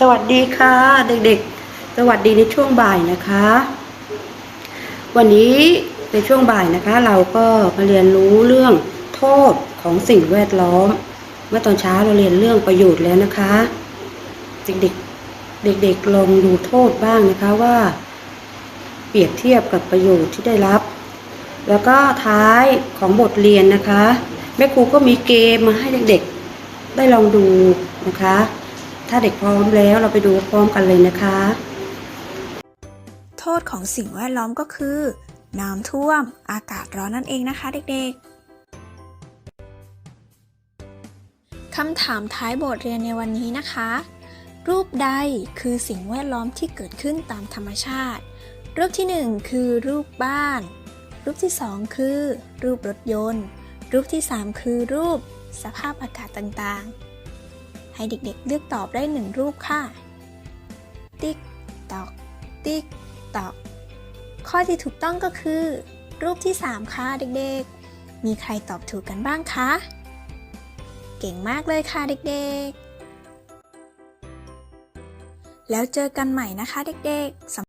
สวัสดีค่ะ เด็กๆ สวัสดีในช่วงบ่ายนะคะ วันนี้ในช่วงบ่ายนะคะ เราก็มาเรียนรู้เรื่องโทษของสิ่งแวดล้อม เมื่อตอนเช้าเราเรียนเรื่องประโยชน์แล้วนะคะ เด็กๆเด็กๆลองดูโทษบ้างนะคะว่า เปรียบเทียบกับประโยชน์ที่ได้รับ แล้วก็ท้ายของบทเรียนนะคะแม่ครูก็มีเกมมาให้เด็กๆ ได้ลองดูนะคะ ถ้าเด็กพร้อมแล้วเราไปดูพร้อมกันเลยนะคะ โทษของสิ่งแวดล้อมก็คือ น้ำท่วม อากาศร้อนนั่นเองนะคะเด็กๆ คำถามท้ายบทเรียนในวันนี้นะคะ รูปใดคือสิ่งแวดล้อมที่เกิดขึ้นตามธรรมชาติ รูปที่ 1 คือรูปบ้าน รูปที่ 2 คือ รูปรถยนต์ รูปที่ 3 คือรูปสภาพอากาศต่างๆ ให้เด็กๆ เลือกตอบได้หนึ่งรูปค่ะ ติ๊กตอก ติ๊กตอก ข้อที่ถูกต้องก็คือ รูปที่ 3 ค่ะเด็กๆ มีใครตอบถูกกันบ้างคะ เก่งมากเลยค่ะเด็กๆ แล้วเจอกันใหม่นะคะเด็กๆ